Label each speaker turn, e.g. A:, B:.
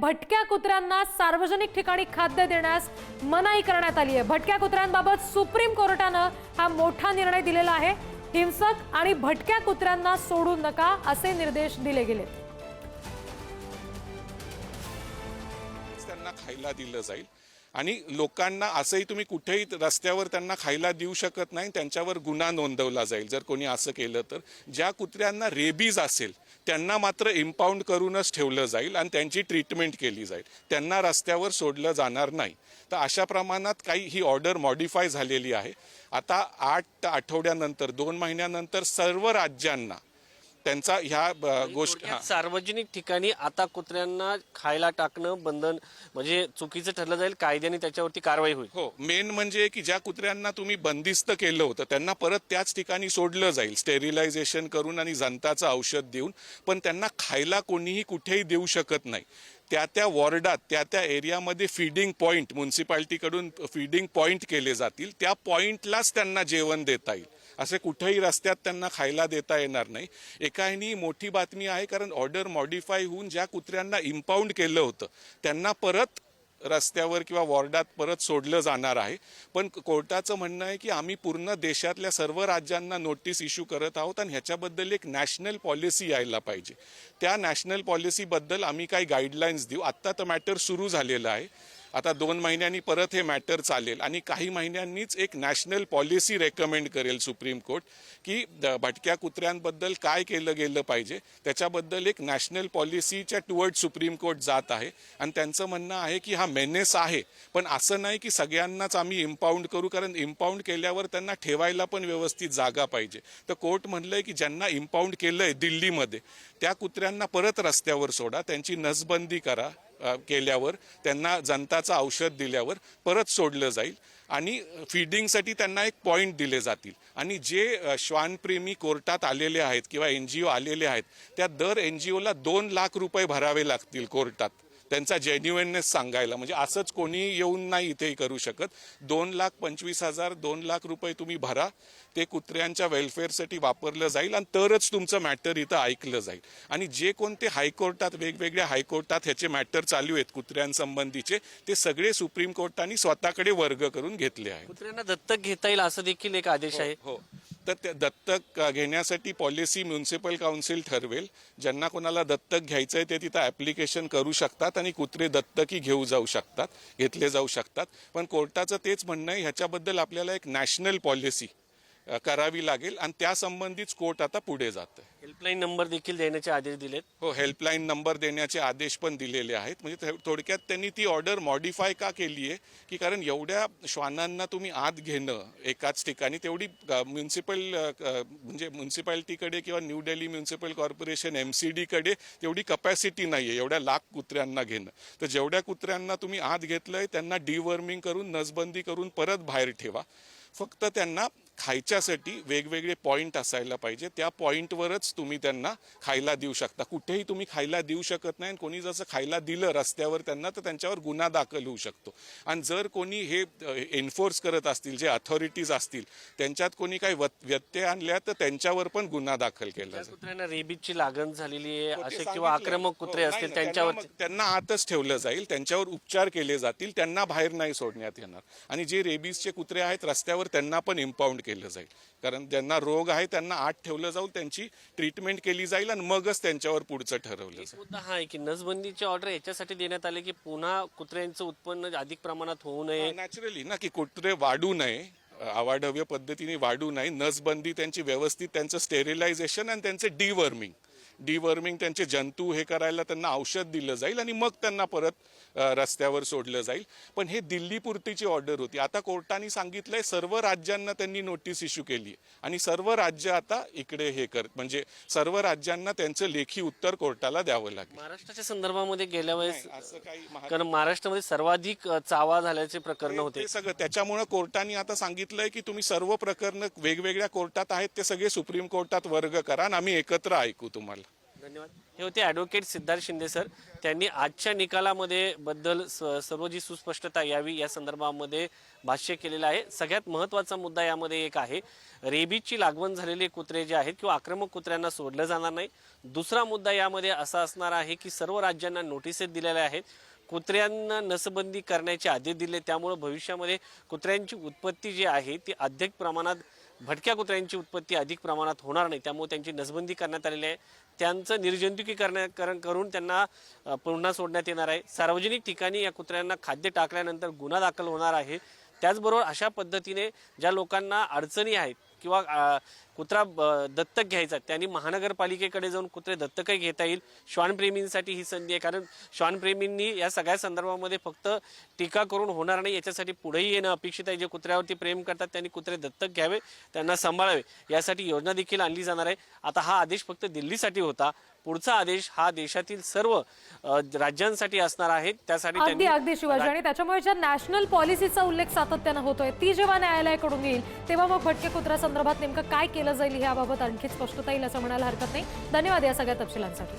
A: भटक्या कुत्र्यांना सार्वजनिक ठिकाणी खाद्य देण्यास मनाई करण्यात आली आहे. भटक्या कुत्र्यांबाबत सुप्रीम कोर्टानं हा मोठा निर्णय दिलेला आहे. हिंसक आणि भटक्या कुत्र्यांना सोडू नका असे निर्देश दिले गेले.
B: त्यांना खायला दिलं जाईल. आणि लोकांना असंही तुम्ही कुठेही रस्त्यावर त्यांना खायला देऊ शकत नाही त्यांच्यावर गुन्हा नोंदवला जाईल. जर कोणी असं केलं तर ज्या कुत्र्यांना रेबीज असेल त्यांना मात्र इम्पाऊंड करूनच ठेवलं जाईल आणि त्यांची ट्रीटमेंट केली जाईल. त्यांना रस्त्यावर सोडलं जाणार नाही. तर अशा प्रमाणात काही ही ऑर्डर मॉडिफाय झालेली आहे. आता आठ आठवड्यानंतर दोन महिन्यानंतर सर्व राज्यांना त्यांचा ह्या गोष्ट
C: सार्वजनिक ठिकाणी आता कुत्र्यांना खायला टाकणं बंधन म्हणजे चुकीचं ठरलं जाईल कायद्याने त्याच्यावरती कारवाई होईल.
B: हो मेन म्हणजे की ज्या कुत्र्यांना तुम्ही बंदिस्त केलं होतं त्यांना परत त्याच ठिकाणी सोडलं जाईल स्टेरिलायझेशन करून आणि जंताचं औषध देऊन. पण त्यांना खायला कोणीही कुठेही देऊ शकत नाही. त्या त्या वॉर्डात त्या त्या एरियामध्ये फीडिंग पॉईंट म्युन्सिपाल्टीकडून फीडिंग पॉईंट केले जातील त्या पॉईंटलाच त्यांना जेवण देता येईल. असे कुठंही रस्त्यात त्यांना खायला देता येणार नाही. एका ह्यानी मोठी बातमी आहे कारण ऑर्डर मॉडिफाय होऊन ज्या कुत्र्यांना इम्पाऊंड केलं होतं त्यांना परत रस्त्यावर किंवा वॉर्डात परत सोडलं जाणार आहे. पण कोर्टाचं म्हणणं आहे की आम्ही पूर्ण देशातल्या सर्व राज्यांना नोटीस इश्यू करत आहोत आणि ह्याच्याबद्दल एक नॅशनल पॉलिसी यायला पाहिजे. त्या नॅशनल पॉलिसीबद्दल आम्ही काही गाईडलाईन्स देऊ. आत्ता तर मॅटर सुरू झालेलं आहे. आता दोन महिन्यांनी परत हे मॅटर चालेल आणि काही महिन्यांनीच एक नॅशनल पॉलिसी रेकमेंड करेल सुप्रीम कोर्ट की द- भटक्या कुत्र्यांबद्दल काय केलं गेलं पाहिजे त्याच्याबद्दल एक नॅशनल पॉलिसीच्या टुवर्ड सुप्रीम कोर्ट जात आहे. आणि त्यांचं म्हणणं आहे की हा मेनेस आहे पण असं नाही की सगळ्यांनाच आम्ही इम्पाऊंड करू कारण इम्पाऊंड केल्यावर त्यांना ठेवायला पण व्यवस्थित जागा पाहिजे. तर कोर्ट म्हणलंय की ज्यांना इम्पाऊंड केलंय दिल्लीमध्ये त्या कुत्र्यांना परत रस्त्यावर सोडा त्यांची नसबंदी करा. केल्यावर त्यांना जनताचं औषध दिल्यावर परत सोडलं जाईल आणि फीडिंगसाठी त्यांना एक पॉईंट दिले जातील. आणि जे श्वानप्रेमी कोर्टात आलेले आहेत किंवा एन जी ओ आलेले आहेत त्या दर एन जी ओला दोन लाख रुपये भरावे लागतील कोर्टात. त्यांचा जेन्युएननेस सांगायला. म्हणजे असंच कोणी येऊन नाही इथे करू शकत. दोन लाख पंचवीस हजार दोन लाख रुपये तुम्ही भरा. ते कुत्र्यांच्या वेलफेअरसाठी वापरलं जाईल आणि तरच तुमचं मॅटर इथं ऐकलं जाईल. आणि जे कोणते हायकोर्टात वेगवेगळ्या हायकोर्टात ह्याचे मॅटर चालू आहेत कुत्र्यांसंबंधीचे ते सगळे सुप्रीम कोर्टाने स्वतःकडे वर्ग करून घेतले आहेत.
C: कुत्र्यांना दत्तक घेता येईल असं देखील एक आदेश आहे.
B: हो. तर त्या दत्तक घेण्यासाठी पॉलिसी म्युन्सिपल काउन्सिल ठरवेल. ज्यांना कोणाला दत्तक घ्यायचं आहे ते तिथं ॲप्लिकेशन करू शकतात आणि कुत्रे दत्तकी घेऊ जाऊ शकतात घेतले जाऊ शकतात. पण कोर्टाचं तेच म्हणणं आहे ह्याच्याबद्दल आपल्याला एक नॅशनल पॉलिसी करावी लागेल आणि त्यासंबंधीच कोर्ट आता पुढे जात आहे
C: हेल्पलाईन नंबर देखील देण्याचे आदेश दिलेत.
B: हो हेल्पलाईन नंबर देण्याचे आदेश पण दिलेले आहेत. म्हणजे थोडक्यात त्यांनी ती ऑर्डर मॉडिफाय का केली आहे? की कारण एवढ्या श्वानांना तुम्ही आत घेणं एकाच ठिकाणी तेवढी म्युन्सिपल म्हणजे म्युन्सिपाल्टीकडे किंवा New Delhi municipal corporation M C डीकडे तेवढी कपॅसिटी नाही आहे एवढ्या लाख कुत्र्यांना घेणं. तर जेवढ्या कुत्र्यांना तुम्ही आत घेतलंय त्यांना डिवर्मिंग करून नसबंदी करून परत बाहेर ठेवा. फक्त त्यांना खायच्यासाठी वेगवेगळे पॉईंट असायला पाहिजे. त्या पॉईंटवरच तुम्ही त्यांना खायला देऊ शकता. कुठेही तुम्ही खायला देऊ शकत नाही आणि कोणी जसं खायला दिलं रस्त्यावर त्यांना तर त्यांच्यावर गुन्हा दाखल होऊ शकतो. आणि जर कोणी हे एन्फोर्स करत असतील जे अथॉरिटीज असतील त्यांच्यात कोणी काही व्यत्यय आणल्या तर त्यांच्यावर पण गुन्हा दाखल केला
C: कुत्र्यांना रेबीजची लागण झालेली आहे असे. किंवा आक्रमक कुत्रे
B: हो,
C: असतील
B: नाही, नाही,
C: त्यांच्यावर
B: त्यांना आतच ठेवलं जाईल त्यांच्यावर उपचार केले जातील त्यांना बाहेर नाही सोडण्यात येणार. आणि जे रेबीजचे कुत्रे आहेत रस्त्यावर त्यांना पण इम्पाऊंड केलं जाईल. कारण ज्यांना रोग आहे त्यांना आत ठेवलं जाऊन त्यांची ट्रीटमेंट केली जाईल आणि मगच त्यांच्यावर पुढचं ठरवलं जाईल.
C: मुद्दा हा आहे की नसबंदीची ऑर्डर याच्यासाठी देण्यात आले की पुन्हा कुत्र्यांचं उत्पन्न अधिक प्रमाणात होऊ नये?
B: नॅचरली ना की कुत्रे वाढू नये अवाढव्य पद्धतीने वाढू नये नसबंदी त्यांची व्यवस्थित त्यांचं स्टेरिलायझेशन आणि त्यांचं डिवर्मिंग डिवर्मिंग त्यांचे जंतू हे करायला त्यांना औषध दिलं जाईल आणि मग त्यांना परत रस्त्यावर सोडलं जाईल. पण हे दिल्लीपुरतीची ऑर्डर होती. आता कोर्टाने सांगितलंय सर्व राज्यांना त्यांनी नोटीस इश्यू केली आणि सर्व राज्य आता इकडे हे करत म्हणजे सर्व राज्यांना त्यांचं लेखी उत्तर कोर्टाला द्यावं लागेल.
C: महाराष्ट्राच्या संदर्भामध्ये गेल्या वेळेस
B: असं काही
C: कारण महाराष्ट्रामध्ये सर्वाधिक चावा झाल्याचे प्रकरण होते.
B: सगळं त्याच्यामुळे कोर्टाने आता सांगितलंय की तुम्ही सर्व प्रकरण वेगवेगळ्या कोर्टात आहेत ते सगळे सुप्रीम कोर्टात वर्ग करा आणि आम्ही एकत्र ऐकू तुम्हाला.
C: धन्यवाद. हे होते ॲडव्होकेट सिद्धार्थ शिंदे सर त्यांनी आजच्या निकालामध्ये बद्दल स- सर्व जी सुस्पष्टता यावी या संदर्भामध्ये भाष्य केलेलं आहे. सगळ्यात महत्त्वाचा मुद्दा यामध्ये एक आहे रेबीजची लागवण झालेले कुत्रे जे आहेत किंवा आक्रमक कुत्र्यांना सोडलं जाणार नाही. दुसरा मुद्दा यामध्ये असा असणार आहे की सर्व राज्यांना नोटिसेस दिलेल्या आहेत. कुत्र्यांना नसबंदी करण्याचे आदेश दिले त्यामुळे भविष्यामध्ये कुत्र्यांची उत्पत्ती जी आहे ती अधिक प्रमाणात भटक्या कुत्र्यांची उत्पत्ती अधिक प्रमाणात होणार नाही त्यामुळे त्यांची नसबंदी करण्यात आलेली आहे. त्यांचं निर्जंतुकीकरण करून त्यांना पुन्हा सोडण्यात येणार आहे. सार्वजनिक ठिकाणी या कुत्र्यांना खाद्य टाकल्यानंतर गुन्हा दाखल होणार आहे. त्याचबरोबर अशा पद्धतीने ज्या लोकांना अडचणी आहेत किंवा कुत्रा दत्तक घ्यायचा. त्यांनी महानगरपालिकेकडे जाऊन कुत्रे दत्तकही घेता येईल. श्वानप्रेमींसाठी ही संधी आहे. कारण श्वानप्रेमींनी या सगळ्या संदर्भामध्ये फक्त टीका करून होणार नाही. याच्यासाठी पुढेही येणं अपेक्षित आहे. जे कुत्र्यावरती प्रेम करतात त्यांनी कुत्रे दत्तक घ्यावे त्यांना सांभाळावे. यासाठी योजना देखील आणली जाणार आहे. आता हा आदेश फक्त दिल्लीसाठी होता. पुढचा आदेश हा देशातील सर्व राज्यांसाठी असणार आहे. त्यासाठी
A: अगदी
C: त्यांनी
A: अगदी शिवाजी. आणि त्याच्यामुळे ज्या नॅशनल पॉलिसीचा उल्लेख सातत्यानं होतोय ती जेव्हा न्यायालयाकडून येईल तेव्हा मग भटके कुत्र्या संदर्भात नेमकं काय केलं जाईल याबाबत आणखी स्पष्टता येईल असं म्हणायला हरकत नाही. धन्यवाद या सगळ्या तपशिलांसाठी.